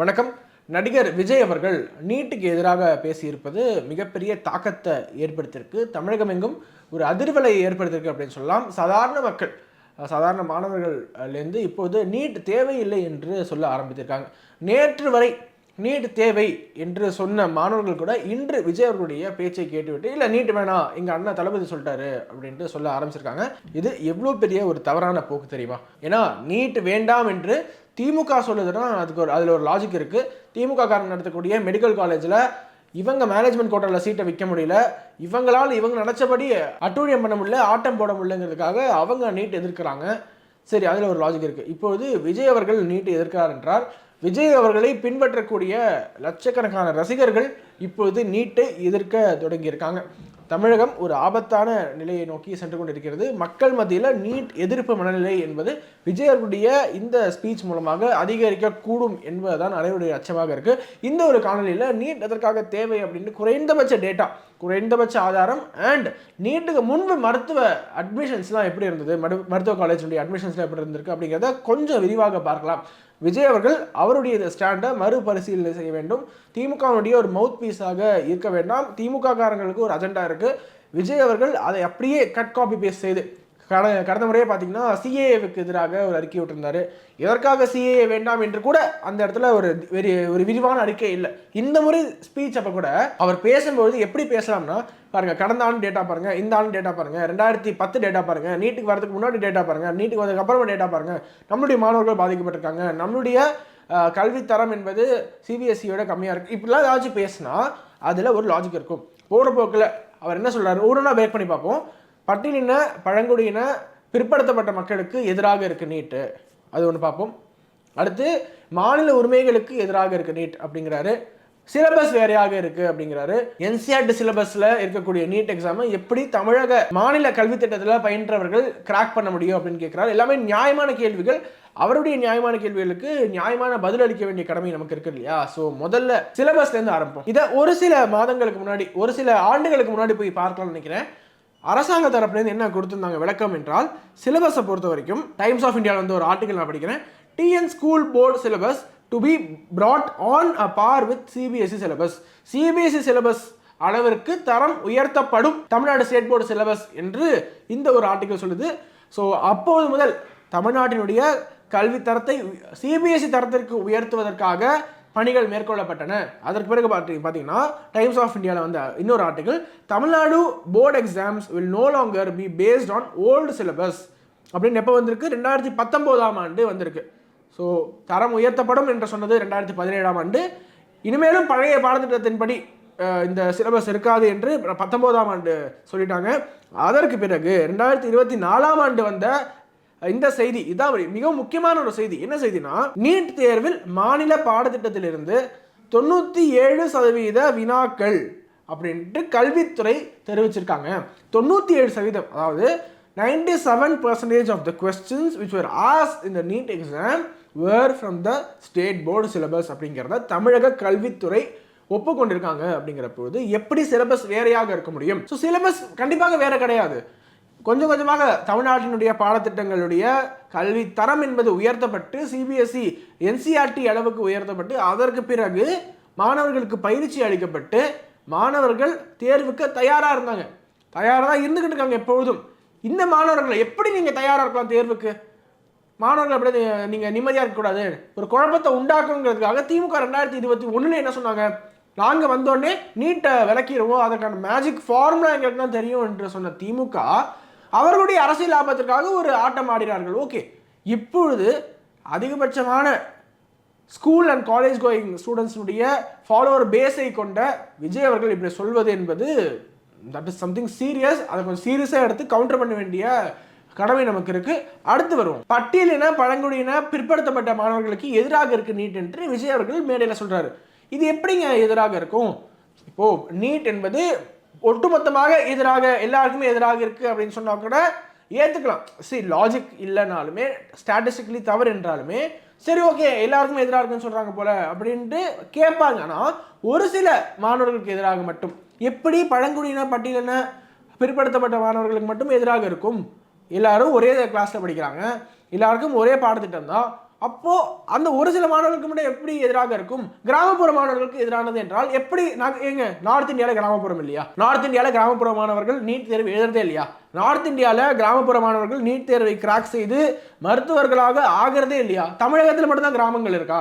வணக்கம். நடிகர் விஜய் அவர்கள் நீட்டுக்கு எதிராக பேசியிருப்பது மிகப்பெரிய தாக்கத்தை ஏற்படுத்தியிருக்கு. தமிழகம் எங்கும் ஒரு அதிர்வலை ஏற்படுத்தியிருக்கு அப்படின்னு சொல்லலாம். சாதாரண மக்கள் சாதாரண மாணவர்கள்லேருந்து இப்போது நீட் தேவையில்லை என்று சொல்ல ஆரம்பித்திருக்காங்க. நேற்று வரை நீட் தேவை என்று சொன்ன மாணவர்கள் கூட இன்று விஜய் அவர்களுடைய பேச்சை கேட்டுவிட்டு இல்லை நீட் வேணாம் எங்கள் அண்ணா தளபதி சொல்லிட்டாரு அப்படின்ட்டு சொல்ல ஆரம்பிச்சிருக்காங்க. இது எவ்வளோ பெரிய ஒரு தவறான போக்கு தெரியுமா? ஏன்னா நீட் வேண்டாம் என்று திமுக சொல்லுதுன்னா அதுக்கு ஒரு அதில் ஒரு லாஜிக் இருக்குது திமுக காரங்க நடத்தக்கூடிய மெடிக்கல் காலேஜில் இவங்க மேனேஜ்மெண்ட் கோட்டாவில் சீட்டை விற்க முடியல. இவங்களால் இவங்க நினச்சபடி அட்டூழியம் பண்ண முடியல ஆட்டம் போட முடியலங்கிறதுக்காக அவங்க நீட் எதிர்க்கிறாங்க. சரி அதில் ஒரு லாஜிக் இருக்குது இப்பொழுது விஜய் அவர்கள் நீட் எதிர்க்கிறார் என்றால் விஜய் அவர்களை பின்பற்றக்கூடிய லட்சக்கணக்கான ரசிகர்கள் இப்பொழுது நீட்டை எதிர்க்க தொடங்கியிருக்காங்க. தமிழகம் ஒரு ஆபத்தான நிலையை நோக்கி சென்று கொண்டிருக்கிறது. மக்கள் மத்தியில் நீட் எதிர்ப்பு மனநிலை என்பது விஜய் இந்த ஸ்பீச் மூலமாக அதிகரிக்கக்கூடும் என்பதுதான் அனைவருடைய அச்சமாக இருக்கு. இந்த ஒரு காணொலியில் நீட் எதற்காக தேவை அப்படின்னு குறைந்தபட்ச டேட்டா குறைந்தபட்ச ஆதாரம் அண்ட் நீட்டுக்கு முன்பு மருத்துவ அட்மிஷன்ஸ்லாம் எப்படி இருந்தது? மரு- மருத்துவ காலேஜுடைய அட்மிஷன்ஸ்லாம் எப்படி இருந்திருக்கு அப்படிங்கிறத கொஞ்சம் விரிவாக பார்க்கலாம். விஜய் அவர்கள் அவருடைய இந்த ஸ்டாண்டை மறுபரிசீலனை செய்ய வேண்டும். திமுகவுடைய ஒரு மவுத் பீஸாக இருக்க வேண்டாம். திமுக காரங்களுக்கு ஒரு அஜெண்டா இருக்கு. விஜய் அவர்கள் அதை அப்படியே கட் காப்பி பேஸ்ட் செய்து கட கடந்த முறையே பார்த்தீங்கன்னா சிஏஏவுக்கு எதிராக ஒரு அறிக்கை விட்டிருந்தாரு. எதற்காக சிஏஏ வேண்டாம் என்று கூட அந்த இடத்துல ஒரு வெறி ஒரு விரிவான அறிக்கை இல்லை. இந்த முறை ஸ்பீச் அப்போ கூட அவர் பேசும்போது எப்படி பேசலாம்னா பாருங்க கடந்த ஆண்டு டேட்டா பாருங்க இந்த ஆண்டு டேட்டா பாருங்கள் ரெண்டாயிரத்தி பத்து டேட்டா பாருங்கள் நீட்டுக்கு வரதுக்கு முன்னாடி டேட்டா பாருங்கள் நீட்டுக்கு வந்ததுக்கு அப்புறமா டேட்டா பாருங்கள் நம்மளுடைய மாணவர்கள் பாதிக்கப்பட்டிருக்காங்க. நம்மளுடைய கல்வித்தரம் என்பது சிபிஎஸ்சியோட கம்மியாக இருக்குது இப்படிலாம் ஏதாச்சும் பேசினா அதில் ஒரு லாஜிக் இருக்கும். போகிற போக்கில் அவர் என்ன சொல்கிறார் ஒவ்வொன்றா பிரேக் பண்ணி பார்ப்போம். பட்டியலின பழங்குடியின பிற்படுத்தப்பட்ட மக்களுக்கு எதிராக இருக்கு நீட்டு. அது ஒன்று பார்ப்போம். அடுத்து மாநில உரிமைகளுக்கு எதிராக இருக்கு நீட் அப்படிங்கிறாரு. சிலபஸ் வேறையாக இருக்கு அப்படிங்கிறாரு. என்சிஆர்டி சிலபஸ்ல இருக்கக்கூடிய நீட் எக்ஸாமை எப்படி தமிழக மாநில கல்வி திட்டத்தில் பயின்றவர்கள் கிராக் பண்ண முடியும் அப்படின்னு கேட்கிறாரு எல்லாமே நியாயமான கேள்விகள். அவருடைய நியாயமான கேள்விகளுக்கு நியாயமான பதில் அளிக்க வேண்டிய கடமை நமக்கு இருக்கு இல்லையா? ஸோ முதல்ல சிலபஸ்ல இருந்து இதை ஒரு சில மாதங்களுக்கு முன்னாடி ஒரு சில ஆண்டுகளுக்கு முன்னாடி போய் பார்க்கலாம்னு நினைக்கிறேன். அரசாங்க தரப்புலேருந்து என்ன கொடுத்துருந்தாங்க விளக்கம் என்றால் சிலபஸை பொறுத்த வரைக்கும் டைம்ஸ் ஆஃப் இந்தியாவில் வந்து ஒரு ஆர்டிகல் நான் படிக்கிறேன். TN school board syllabus to be brought on a par with CBSE syllabus CBSE syllabus அளவிற்கு தரம் உயர்த்தப்படும் தமிழ்நாடு ஸ்டேட் போர்டு சிலபஸ் என்று இந்த ஒரு ஆர்டிகல் சொல்லுது. ஸோ அப்போது முதல் தமிழ்நாட்டினுடைய கல்வி தரத்தை சிபிஎஸ்சி தரத்திற்கு உயர்த்துவதற்காக பணிகள் மேற்கொள்ளப்பட்டன. அதற்கு பிறகு பார்த்து பார்த்தீங்கன்னா டைம்ஸ் ஆஃப் இந்தியாவில் வந்த இன்னொரு article Tamil Nadu board exams will no longer be based on old syllabus அப்படின்னு எப்போ வந்திருக்கு? ரெண்டாயிரத்தி பத்தொம்போதாம் ஆண்டு வந்திருக்கு. ஸோ தரம் உயர்த்தப்படும் என்று சொன்னது ரெண்டாயிரத்தி பதினேழாம் ஆண்டு. இனிமேலும் பழைய பாடத்திட்டத்தின்படி இந்த சிலபஸ் இருக்காது என்று பத்தொம்போதாம் ஆண்டு சொல்லிட்டாங்க. அதற்கு பிறகு ரெண்டாயிரத்தி இருபத்தி நாலாம் ஆண்டு வந்த இந்த செய்தி இதான் மிக முக்கியமான ஒரு செய்தி. என்ன செய்தினா நீட் தேர்வில் மாநில பாடத்திட்டத்திலிருந்து தொண்ணூற்றி ஏழு சதவீத வினாக்கள் அப்படின்ட்டு கல்வித்துறை தெரிவிச்சிருக்காங்க. தொண்ணூற்றி ஏழு சதவீதம் அதாவது ninety seven percentage of the questions which were as இந்த NEET exam were from the state board syllabus அப்படிங்கிறத தமிழக கல்வித்துறை ஒப்புக்கொண்டிருக்காங்க அப்படிங்கிற பொழுது எப்படி சிலபஸ் வேறையாக இருக்க முடியும்? ஸோ சிலபஸ் கண்டிப்பாக வேற கிடையாது. கொஞ்சம் கொஞ்சமாக தமிழ்நாட்டினுடைய பாடத்திட்டங்களுடைய கல்வி தரம் என்பது உயர்த்தப்பட்டு சிபிஎஸ்இ என்சிஆர்டி அளவுக்கு உயர்த்தப்பட்டு அதற்கு பிறகு மாணவர்களுக்கு பயிற்சி அளிக்கப்பட்டு மாணவர்கள் தேர்வுக்கு தயாராக இருந்தாங்க. தயாராக தான் இருந்துக்கிட்டு இருக்காங்க எப்பொழுதும். இந்த மாணவர்களை எப்படி நீங்கள் தயாராக இருக்கலாம் தேர்வுக்கு? மாணவர்கள் அப்படி நீங்கள் நிம்மதியாக இருக்கக்கூடாது ஒரு குழப்பத்தை உண்டாக்குங்கிறதுக்காக திமுக ரெண்டாயிரத்தி இருபத்தி ஒன்றில் என்ன சொன்னாங்க? நாங்கள் வந்தோடனே நீட்டை விளக்கிடுவோம். அதற்கான மேஜிக் ஃபார்முலா எங்களுக்கு தான் தெரியும் என்று சொன்ன திமுக அவர்களுடைய அரசியல் லாபத்திற்காக ஒரு ஆட்டம் ஆடினார்கள். ஓகே இப்பொழுது அதிகபட்சமான ஸ்கூல் அண்ட் காலேஜ் கோயிங் ஸ்டூடெண்ட்ஸுடைய ஃபாலோவர் பேஸை கொண்ட விஜய் அவர்கள் இப்படி சொல்வது என்பது தட் இஸ் சம்திங் சீரியஸ் அதை கொஞ்சம் சீரியஸாக எடுத்து கவுண்டர் பண்ண வேண்டிய கடமை நமக்கு இருக்கு. அடுத்து வருவோம். பட்டியலின பழங்குடியின பிற்படுத்தப்பட்ட மாணவர்களுக்கு எதிராக இருக்கு நீட் என்று விஜய் அவர்கள் மேடையில் சொல்றாரு. இது எப்படிங்க எதிராக இருக்கும்? இப்போ நீட் என்பது ஒட்டுமொத்தமாக எதிராக எல்லாருக்குமே எதிராக இருக்குது அப்படின்னு சொன்னால் கூட ஏற்றுக்கலாம் சரி லாஜிக் இல்லைனாலுமே ஸ்டாட்டிஸ்டிக்கலி தவறு என்றாலுமே சரி ஓகே எல்லாருக்குமே எதிராக இருக்குன்னு சொல்கிறாங்க போல அப்படின்ட்டு கேட்பாங்க. ஆனால் ஒரு சில மாணவர்களுக்கு எதிராக மட்டும். எப்படி பழங்குடியின பட்டியலின பிற்படுத்தப்பட்ட மாணவர்களுக்கு மட்டும் எதிராக இருக்கும்? எல்லாரும் ஒரே கிளாஸில் படிக்கிறாங்க. எல்லாருக்கும் ஒரே பாடத்திட்டம் தான். அப்போ அந்த ஒரு சில மாணவர்களுக்கு மட்டும் எப்படி எதிராக இருக்கும்? கிராமப்புற மாணவர்களுக்கு எதிரானது என்றால் எப்படி நாங்கள் ஏங்க நார்த் இந்தியாவில் கிராமப்புறம் இல்லையா? நார்த் இந்தியாவில் கிராமப்புற மாணவர்கள் நீட் தேர்வு எழுதுறதே இல்லையா? நார்த் இந்தியாவில் கிராமப்புற மாணவர்கள் நீட் தேர்வை கிராக் செய்து மருத்துவர்களாக ஆகிறதே இல்லையா? தமிழகத்தில் மட்டும்தான் கிராமங்கள் இருக்கா?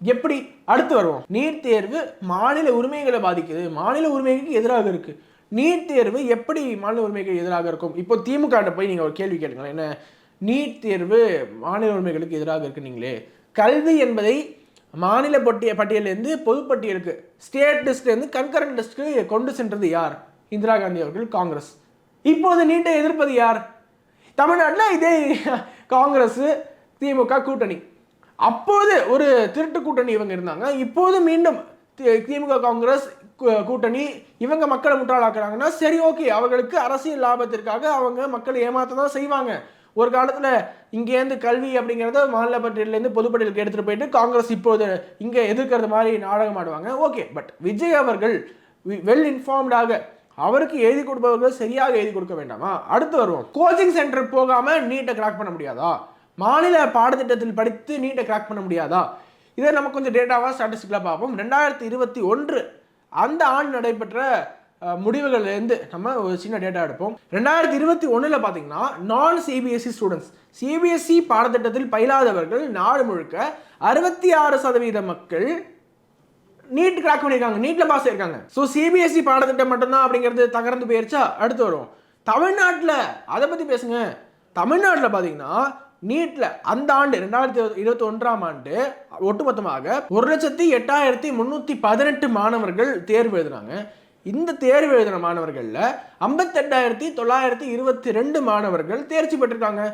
எப்படி? அடுத்து வருவோம். நீட் தேர்வு மாநில உரிமைகளை பாதிக்குது. மாநில உரிமைகளுக்கு எதிராக இருக்கு. நீட் தேர்வு எப்படி மாநில உரிமைக்கு எதிராக இருக்கும்? இப்போ திமுக போய் நீங்கள் ஒரு கேள்வி கேளுங்களேன். என்ன நீட் தேர்வு மாநில உரிமைகளுக்கு எதிராக இருக்கு நீங்களே கல்வி என்பதை மாநில பட்டிய பட்டியலேருந்து பொதுப்பட்டியலுக்கு ஸ்டேட் லிஸ்ட்லேருந்து கன்கரண்ட் லிஸ்ட்க்கு கொண்டு சென்றது யார்? இந்திரா காந்தி அவர்கள் காங்கிரஸ். இப்போது நீட்டை எதிர்ப்பது யார்? தமிழ்நாட்டில் இதே காங்கிரஸ் திமுக கூட்டணி. அப்போது ஒரு திருட்டு கூட்டணி இவங்க இருந்தாங்க. இப்போது மீண்டும் தி- திமுக காங்கிரஸ் கூட்டணி இவங்க மக்களை முட்டாளாக்குறாங்கன்னா சரி ஓகே அவர்களுக்கு அரசியல் லாபத்திற்காக அவங்க மக்களை ஏமாற்ற தான் செய்வாங்க. ஒரு காலத்தில் இங்கேருந்து கல்வி அப்படிங்கிறத மாநில பட்டியலேருந்து பொதுப்பட்டியலுக்கு எடுத்துகிட்டு போயிட்டு காங்கிரஸ் இப்போது இங்கே எதிர்க்கிறது மாதிரி நாடகம் ஆடுவாங்க. ஓகே பட் விஜய் அவர்கள் வெல் இன்ஃபார்ம்டாக அவருக்கு எழுதி கொடுப்பவர்கள் சரியாக எழுதி கொடுக்க வேண்டாமா? அடுத்து வருவோம். கோச்சிங் சென்டர் போகாமல் நீட்டை கிராக் பண்ண முடியாதா? மாநில பாடத்திட்டத்தில் படித்து நீட்டை கிராக் பண்ண முடியாதா? இதை நம்ம கொஞ்சம் டேட்டாவாக ஸ்டாட்டிஸ்டிக்கலாக பார்ப்போம். ரெண்டாயிரத்தி இருபத்தி ஒன்று அந்த ஆண்டு நடைபெற்ற முடிவுகள்லேருந்து நம்ம ஒரு சின்ன டேட்டா எடுப்போம். ரெண்டாயிரத்தி இருபத்தி ஒன்றில் பார்த்தீங்கன்னா நான் சிபிஎஸ்சி ஸ்டூடெண்ட்ஸ் சிபிஎஸ்சி பாடத்திட்டத்தில் பயிலாதவர்கள் நாடு முழுக்க அறுபத்தி ஆறு சதவீத மக்கள் நீட் கிராக் பண்ணியிருக்காங்க நீட்டில் பாஸ் ஆயிருக்காங்க. ஸோ சிபிஎஸ்சி பாடத்திட்டம் மட்டும்தான் அப்படிங்கிறது தகர்ந்து போயிருச்சா? அடுத்து வரும். தமிழ்நாட்டில் அதை பற்றி பேசுங்க. தமிழ்நாட்டில் பார்த்தீங்கன்னா நீட்டில் அந்த ஆண்டு ரெண்டாயிரத்தி இருபத்தி ஒன்றாம் ஆண்டு ஒட்டுமொத்தமாக ஒரு லட்சத்தி எட்டாயிரத்தி முந்நூற்றி பதினெட்டு மாணவர்கள் தேர்வு எழுதுனாங்க. இந்த தேர்வு எழுதின மாணவர்களில் ஐம்பத்தெட்டாயிரத்தி தொள்ளாயிரத்தி இருபத்தி ரெண்டு மாணவர்கள் தேர்ச்சி பெற்றிருக்காங்க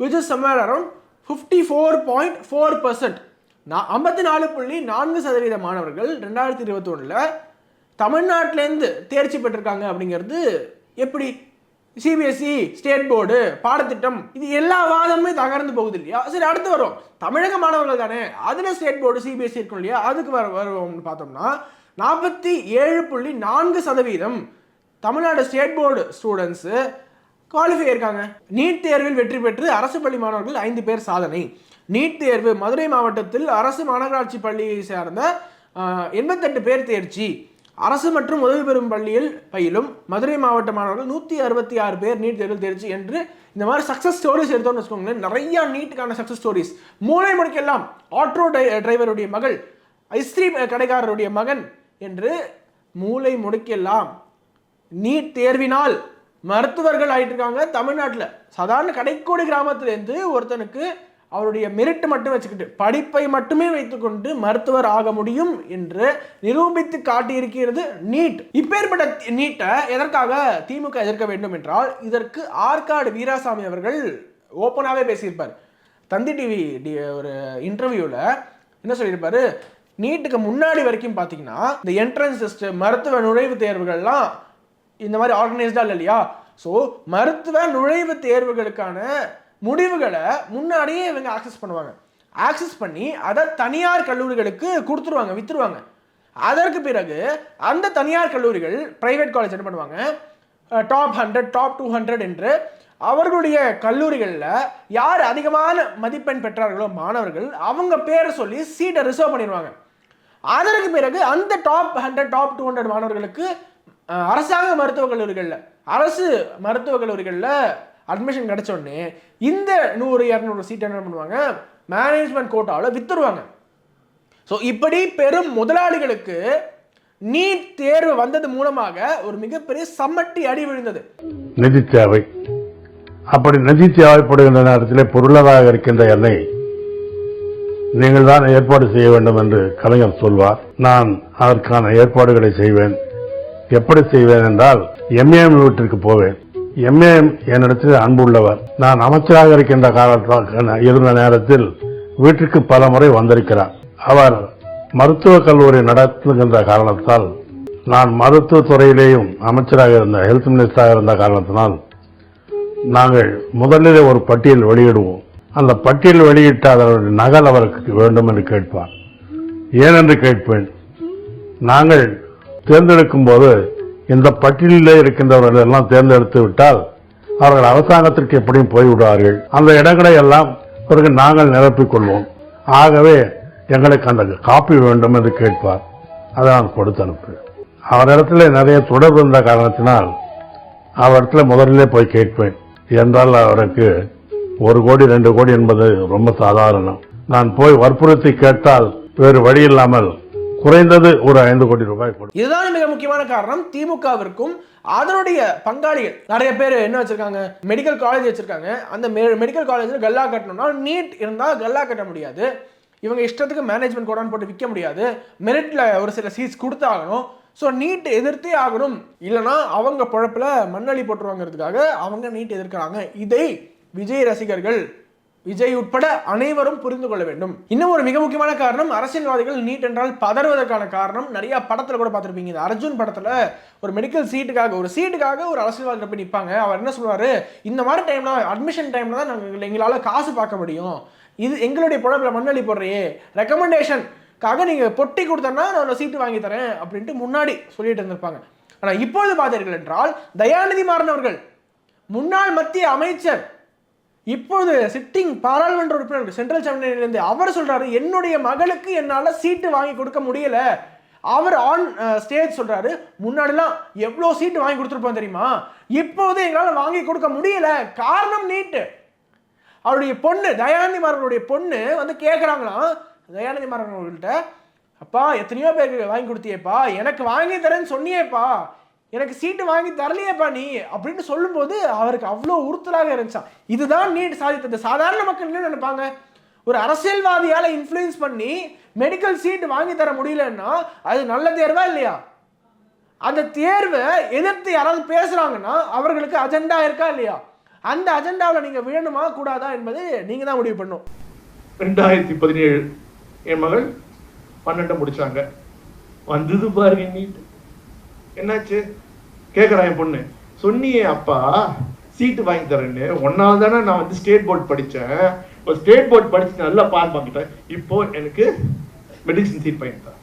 which is somewhere around fifty four point four percent நான் ஐம்பத்தி நாலு புள்ளி நான்கு சதவீத மாணவர்கள் ரெண்டாயிரத்தி இருபத்தி ஒன்றில் தமிழ்நாட்டிலேருந்து தேர்ச்சி பெற்றிருக்காங்க அப்படிங்கிறது எப்படி? சிபிஎஸ்சி ஸ்டேட் போர்டு பாடத்திட்டம் இது எல்லா வாதமுமே தகர்ந்து போகுது இல்லையா? சரி அடுத்து வரும் தமிழக மாணவர்கள் தானே? அதில் ஸ்டேட் போர்டு சிபிஎஸ்சி இருக்கும் இல்லையா? அதுக்கு வர வருவோம்னு பார்த்தோம்னா நாற்பத்தி ஏழு புள்ளி நான்கு சதவீதம் Tamil Nadu state board students qualify இருக்காங்க. நீட் தேர்வில் வெற்றி பெற்று அரசு பள்ளி மாணவர்கள் ஐந்து பேர் சாதனை. நீட் தேர்வு மதுரை மாவட்டத்தில் அரசு மாநகராட்சி பள்ளியை சேர்ந்த எண்பத்தெட்டு பேர் தேர்ச்சி. அரசு மற்றும் உதவி பெறும் பள்ளியில் பயிலும் மதுரை மாவட்ட மாணவர்கள் நூற்றி அறுபத்தி ஆறு பேர் நீட் தேர்வில் தேர்ச்சி என்று இந்த மாதிரி சக்ஸஸ் ஸ்டோரிஸ் எடுத்தோம்னு வச்சுக்கோங்களேன். நிறைய நீட்டுக்கான சக்ஸஸ் ஸ்டோரிஸ் மூளை முடுக்கெல்லாம் ஆட்டோ டிரைவருடைய மகள் ஐஸ்கிரீம் கடைக்காரருடைய மகன் என்று மூளை முடக்கியெல்லாம் நீட் தேர்வினால் மருத்துவர்கள் ஆகிட்டு இருக்காங்க தமிழ்நாட்டில். சாதாரண கடைக்கோடி கிராமத்திலேருந்து ஒருத்தனுக்கு அவருடைய மெரிட் மட்டும் வச்சுக்கிட்டு படிப்பை மட்டுமே வைத்துக்கொண்டு மருத்துவர் ஆக முடியும் என்று நிரூபித்து காட்டியிருக்கிறது நீட். இப்பேற்பட்ட நீட்டை எதற்காக திமுக எதிர்க்க வேண்டும் என்றால் இதற்கு ஆற்காடு வீராசாமி அவர்கள் ஓப்பனாகவே பேசியிருப்பார். தந்தி டிவி டி ஒரு இன்டர்வியூவில் என்ன சொல்லியிருப்பாரு? நீட்டுக்கு முன்னாடி வரைக்கும் பார்த்தீங்கன்னா இந்த என்ட்ரன்ஸ் டெஸ்ட் மருத்துவ நுழைவுத் தேர்வுகள்லாம் இந்த மாதிரி ஆர்கனைஸ்டா இல்லை இல்லையா? ஸோ மருத்துவ நுழைவுத் தேர்வுகளுக்கான முடிவுகளை முன்னாடியே இவங்க ஆக்சஸ் பண்ணுவாங்க. ஆக்சஸ் பண்ணி அதை தனியார் கல்லூரிகளுக்கு கொடுத்துருவாங்க வித்துருவாங்க. அதற்கு பிறகு அந்த தனியார் கல்லூரிகள் பிரைவேட் காலேஜ் என்ன பண்ணுவாங்க? Top hundred top two hundred என்று அவர்களுடைய கல்லூரிகளில் யார் அதிகமான மதிப்பெண் பெற்றார்களோ மாணவர்கள் அவங்க பேரை சொல்லி சீட்டை ரிசர்வ் பண்ணிடுவாங்க அதற்கு பிறகு அந்த top hundred top two hundred மாணவர்களுக்கு அரசாங்க மருத்துவக் கல்லூரிகளில் அரசு மருத்துவக் கல்லூரிகளில் அட்மிஷன் கிடச்சோடனே இந்த நூறு இரநூறு சீட் என்ன பண்ணுவாங்க? மேனேஜ்மெண்ட் கோட்டாவில் வித்துருவாங்க. ஸோ இப்படி பெரும் முதலாளிகளுக்கு நீட் தேர்வு வந்தது மூலமாக ஒரு மிகப்பெரிய சம்மட்டி அடி விழுந்தது. நிதி தேவை. அப்படி நிதி தேவைப்படுகின்ற நேரத்தில் பொருளாதார இருக்கின்ற எல்லை நீங்கள் தான் ஏற்பாடு செய்ய வேண்டும் என்று கலைஞர் சொல்வார். நான் அதற்கான ஏற்பாடுகளை செய்வேன். எப்படி செய்வேன் என்றால் எம்ஏஎம் வீட்டிற்கு போவேன். எம்ஏஎம் என்னிடத்தில் அன்புள்ளவர் நான் அமைச்சராக இருக்கின்ற காலத்தில் இருந்த நேரத்தில் வீட்டிற்கு பல முறை வந்திருக்கிறார். அவர் மருத்துவக் கல்லூரி நடத்துகின்ற காரணத்தால் நான் மருத்துவ துறையிலேயும் அமைச்சராக இருந்த ஹெல்த் மினிஸ்டராக இருந்த காரணத்தினால் நாங்கள் முதலிலே ஒரு பட்டியல் வெளியிடுவோம். அந்த பட்டியல் வெளியிட்ட அதனுடைய நகல் அவருக்கு வேண்டும் என்று கேட்பார். ஏனென்று கேட்பேன் நாங்கள் தேர்ந்தெடுக்கும் போது இந்த பட்டியலிலே இருக்கின்றவர்கள் எல்லாம் தேர்ந்தெடுத்து விட்டால் அவர்கள் அரசாங்கத்திற்கு எப்படியும் போய்விடுவார்கள். அந்த இடங்களை எல்லாம் பிறகு நாங்கள் நிரப்பிக் கொள்வோம். ஆகவே எங்களுக்கு அந்த காப்பி வேண்டும் என்று கேட்பார். அதை நான் கொடுத்து அனுப்புவேன். அவரிடத்துல நிறைய தொடர்பு இருந்த காரணத்தினால் அவரிடத்துல முதலிலே போய் கேட்பேன். என்றால் அவருக்கு ஒரு கோடி ரெண்டு கோடி என்பது ரொம்ப சாதாரணம். நான் போய் வற்புறுத்தி கேட்டால் வேறு வழி இல்லாமல் குறைந்தது ஒரு ஐந்து கோடி ரூபாய் இதுதான் மிக முக்கியமான காரணம். திமுகவிற்கும் அதனுடைய பங்காளிகள் நிறைய பேர் என்ன வச்சிருக்காங்க? மெடிக்கல் காலேஜ் வச்சிருக்காங்க. அந்த மெடிக்கல் காலேஜில் கல்லா கட்டணும்னா நீட் இருந்தால் கல்லா கட்ட முடியாது. இவங்க இஷ்டத்துக்கு மேனேஜ்மெண்ட் கோடான்னு போட்டு விற்க முடியாது. மெரிட்ல ஒரு சில சீட்ஸ் கொடுத்தாகணும். ஸோ நீட் எதிர்த்தே ஆகணும். இல்லைன்னா அவங்க பொழப்புல மண்ணளி போட்டுருவாங்கிறதுக்காக அவங்க நீட் எதிர்க்கிறாங்க. இதை விஜய் ரசிகர்கள் விஜய் உட்பட அனைவரும் புரிந்து கொள்ள வேண்டும். இன்னும் ஒரு மிக முக்கியமான காரணம் அரசியல்வாதிகள் நீட் என்றால் பதறுவதற்கான காரணம். நிறைய படத்துல கூட பார்த்துருப்பீங்க. இந்த அர்ஜுன் படத்துல ஒரு மெடிக்கல் சீட்டுக்காக ஒரு சீட்டுக்காக ஒரு அரசியல்வாதி போய் நிற்பாங்க அவர் என்ன சொல்லுவாரு? இந்த மாதிரி டைம்ல அட்மிஷன் டைம்ல தான் நாங்கள் எங்களால் காசு பார்க்க முடியும். இது எங்களுடைய புழப்பில் மண்ணளி போடுறையே. ரெக்கமெண்டேஷனுக்காக நீங்கள் பொட்டி கொடுத்தோன்னா நான் சீட்டு வாங்கி தரேன் அப்படின்ட்டு முன்னாடி சொல்லிட்டு இருந்திருப்பாங்க. ஆனால் இப்பொழுது பார்த்தீர்கள் என்றால் தயாநிதி மாறன் அவர்கள் முன்னாள் மத்திய அமைச்சர் இப்போது சிட்டிங் பாராளுமன்ற உறுப்பினர் சென்ட்ரல் சென்னையிலிருந்து அவர் சொல்றாரு என்னுடைய மகளுக்கு என்னால் சீட்டு வாங்கி கொடுக்க முடியல. அவர் ஆன் ஸ்டேஜ் சொல்றாரு முன்னாடிலாம் எவ்வளோ சீட்டு வாங்கி கொடுத்துருப்போம் தெரியுமா? இப்போது எங்களால் வாங்கி கொடுக்க முடியல. காரணம் நீட்டு. அவருடைய பொண்ணு தயாநிதி மாறனுடைய பொண்ணு வந்து கேட்குறாங்களாம் தயாநிதி மாறன் அவர்கள்ட்ட அப்பா எத்தனையோ பேருக்கு வாங்கி கொடுத்தியேப்பா. எனக்கு வாங்கி தரேன்னு சொன்னியேப்பா. எனக்கு சீட்டு வாங்கி தரலையேப்பா நீ அப்படின்னு சொல்லும்போது அவருக்கு அவ்வளோ உறுத்தலாக இருந்துச்சான் இதுதான் நீட் சாதித்தது சாதாரண மக்கள் என்ன நினைப்பாங்க? ஒரு அரசியல்வாதியால் இன்ஃப்ளூயன்ஸ் பண்ணி மெடிக்கல் சீட் வாங்கி தர முடியலன்னா அது நல்ல தேர்வா இல்லையா? அந்த தேர்வை எதிர்த்து யாராவது பேசுகிறாங்கன்னா அவர்களுக்கு அஜெண்டா இருக்கா இல்லையா? அந்த அஜெண்டாவில் நீங்கள் விழணுமா கூடாதா என்பது நீங்கள் தான் முடிவு பண்ணும் ரெண்டாயிரத்தி பதினேழு என் மகள் பன்னெண்டு முடிச்சாங்க. வந்தது பாருங்க நீட். என்னாச்சு? கேட்குறான் என் பொண்ணு. சொன்னியே அப்பா சீட்டு வாங்கி தரேன்னு. ஒன்னால் தானே நான் வந்து ஸ்டேட் போர்ட் படித்தேன் இப்போ ஸ்டேட் போர்ட் படித்து நல்லா பாஸ் பண்ணிட்டேன் இப்போ எனக்கு மெடிசின் சீட் வாங்கி தான்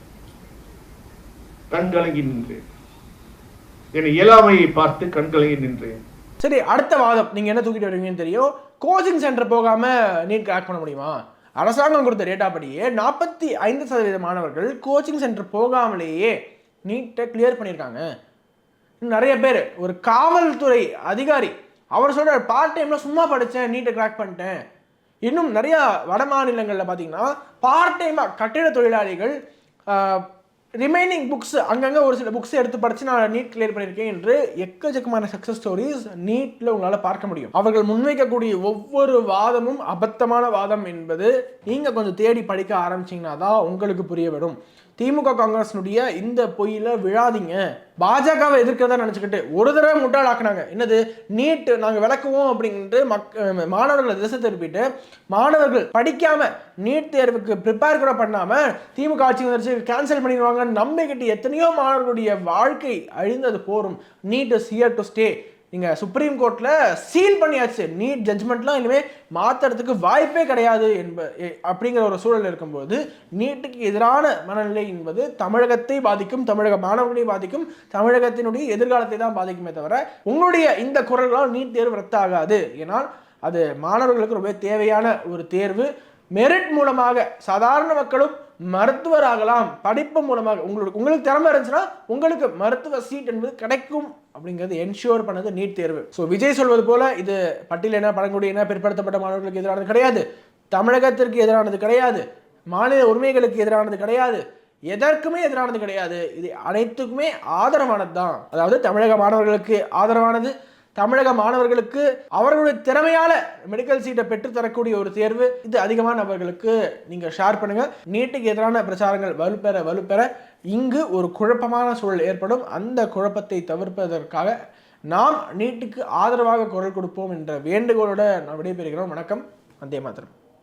கண் கலங்கி நின்றேன். என் இயலாமையை பார்த்து கண் கலங்கி நின்றேன். சரி அடுத்த வாதம் நீங்கள் என்ன தூக்கிட்டு வருவீங்கன்னு தெரியும்? கோச்சிங் சென்டர் போகாமல் நீட் கிராக் பண்ண முடியுமா? அரசாங்கம் கொடுத்த டேட்டா படியே நாற்பத்தி ஐந்து சதவீத மாணவர்கள் கோச்சிங் சென்டர் போகாமலேயே நீட்டை கிளியர் பண்ணியிருக்காங்க. நிறைய பேர். ஒரு காவல்துறை அதிகாரி அவர் சொல்கிறார் பார்ட் டைமில் சும்மா படித்தேன் நீட்டை கிராக் பண்ணிட்டேன். இன்னும் நிறைய வட மாநிலங்களில் பார்த்தீங்கன்னா பார்ட் டைமாக கட்டிட தொழிலாளிகள் ரிமைனிங் புக்ஸ் அங்கங்கே ஒரு சில புக்ஸ் எடுத்து படித்து நான் நீட் கிளியர் பண்ணியிருக்கேன் என்று எக்கச்சக்கமான சக்ஸஸ் ஸ்டோரிஸ் நீட்டில் உங்களால் பார்க்க முடியும். அவர்கள் முன்வைக்கக்கூடிய ஒவ்வொரு வாதமும் அபத்தமான வாதம் என்பது நீங்கள் கொஞ்சம் தேடி படிக்க ஆரம்பிச்சிங்கன்னா தான் உங்களுக்கு புரிய வரும். திமுக காங்கிரஸ்னுடைய இந்த பொய்யில விழாதீங்க. பாஜகவை எதிர்க்கிறதா நினச்சிக்கிட்டு ஒரு தடவை முட்டாளாக்குனாங்க. என்னது? நீட் நாங்கள் விளக்குவோம் அப்படின்ட்டு மக் மாணவர்களை திசை திருப்பிட்டு மாணவர்கள் படிக்காம நீட் தேர்வுக்கு ப்ரிப்பேர் கூட பண்ணாம திமுக ஆட்சி வந்துருச்சு கேன்சல் பண்ணிடுவாங்கன்னு நம்பிக்கிட்டு எத்தனையோ மாணவர்களுடைய வாழ்க்கை அழிந்தது போரும். NEET is here to stay நீங்கள் சுப்ரீம் கோர்ட்டில் சீல் பண்ணியாச்சு. நீட் ஜட்ஜ்மெண்ட்லாம் இனிமேல் மாற்றுறதுக்கு வாய்ப்பே கிடையாது என்ப அப்படிங்கிற ஒரு சூழல் இருக்கும்போது நீட்டுக்கு எதிரான மனநிலை என்பது தமிழகத்தை பாதிக்கும் தமிழக மாணவர்களை பாதிக்கும் தமிழகத்தினுடைய எதிர்காலத்தை தான் பாதிக்குமே தவிர உங்களுடைய இந்த குரல்களால் நீட் தேர்வு ரத்தாகாது. ஏனால் அது மாணவர்களுக்கு ரொம்ப தேவையான ஒரு தேர்வு. மெரிட் மூலமாக சாதாரண மக்களும் மருத்துவர் ஆகலாம் படிப்பு மூலமாக உங்களுக்கு உங்களுக்கு திறமை இருந்துச்சுன்னா உங்களுக்கு மருத்துவ சீட் என்பது கிடைக்கும் அப்படிங்கிறது என்ஷூர் பண்ணது நீட் தேர்வு. ஸோ விஜய் சொல்வது போல இது பட்டியலின பழங்குடியின பிற்படுத்தப்பட்ட மாணவர்களுக்கு எதிரானது கிடையாது. தமிழகத்திற்கு எதிரானது கிடையாது. மாநில உரிமைகளுக்கு எதிரானது கிடையாது. எதற்குமே எதிரானது கிடையாது. இது அனைத்துக்குமே ஆதரவானது தான் அதாவது தமிழக மாணவர்களுக்கு ஆதரவானது. தமிழக மாணவர்களுக்கு அவர்களுடைய திறமையால மெடிக்கல் சீட்டை பெற்று தரக்கூடிய ஒரு தேர்வு. இது அதிகமான நபர்களுக்கு நீங்க ஷேர் பண்ணுங்க. நீட்டுக்கு எதிரான பிரச்சாரங்கள் வலுப்பெற வலுப்பெற இங்கு ஒரு குழப்பமான சூழல் ஏற்படும். அந்த குழப்பத்தை தவிர்ப்பதற்காக நாம் நீட்டுக்கு ஆதரவாக குரல் கொடுப்போம் என்ற வேண்டுகோளோட நான் விடைபெறுகிறோம். வணக்கம். வந்தே மாத்திரம்